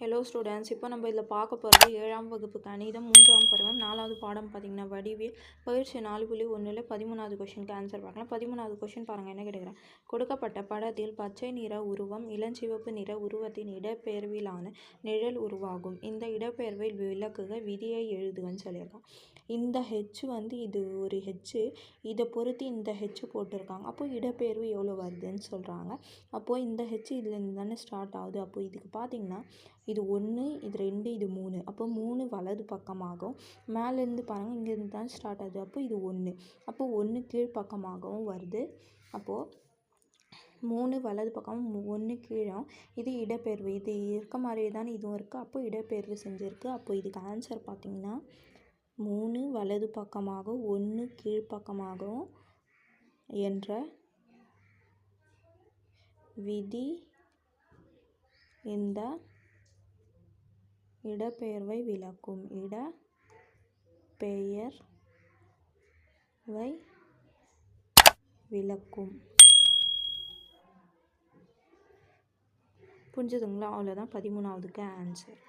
Hello students இப்போ நம்ம இதில் பார்க்க போகிறது ஏழாம் வகுப்பு கணிதம் மூன்றாம் பருவம் நாலாவது பாடம் பார்த்தீங்கன்னா வடிவியல் பயிற்சி நாலு புள்ளி ஒன்றில் பதிமூணாவது கொஷனுக்கு ஆன்சர் பார்க்கலாம். பதிமூணாவது கொஷின் பாருங்கள் என்ன கேட்குறேன் கொடுக்கப்பட்ட படத்தில் பச்சை நிற உருவம் இளஞ்சிவப்பு நிற உருவத்தின் இடப்பெயர்விலான நிழல் உருவாகும். இந்த இடப்பெயர்வை விளக்குக விதியை எழுதுவன்னு சொல்லியிருக்கான் இந்த ஹெச் வந்து இது ஒரு ஹெச்சு இதை பொறுத்து இந்த ஹெச்சு போட்டிருக்காங்க. அப்போ இடப்பெயர்வு எவ்வளோ வருதுன்னு சொல்கிறாங்க அப்போது இந்த ஹெச்சு இதுலேருந்து தானே ஸ்டார்ட் ஆகுது. அப்போ இதுக்கு பார்த்தீங்கன்னா இது ஒன்று இது ரெண்டு இது மூணு. அப்போ மூணு வலது பக்கமாகவும் மேலேருந்து பாருங்கள் இங்கேருந்து தான் ஸ்டார்ட் ஆகுது. அப்போ இது ஒன்று அப்போ ஒன்று கீழ்ப்பக்கமாகவும் வருது. அப்போது மூணு வலது பக்கம் ஒன்று கீழே இது இடப்பெயர்வு. இது இருக்க மாதிரியே தானே இதுவும் இருக்குது அப்போ இடப்பெயர்வு செஞ்சுருக்கு. அப்போ இதுக்கு ஆன்சர் பார்த்திங்கன்னா மூணு வலது பக்கமாக ஒன்று கீழ்ப்பக்கமாகவும் என்ற விதி இந்த இடப்பெயர்வை விளக்கும். இட இடப்பெயர்வை விளக்கும். புரிஞ்சுதுங்களா? அவ்வளோதான் பதிமூணாவதுக்கு ஆன்சர்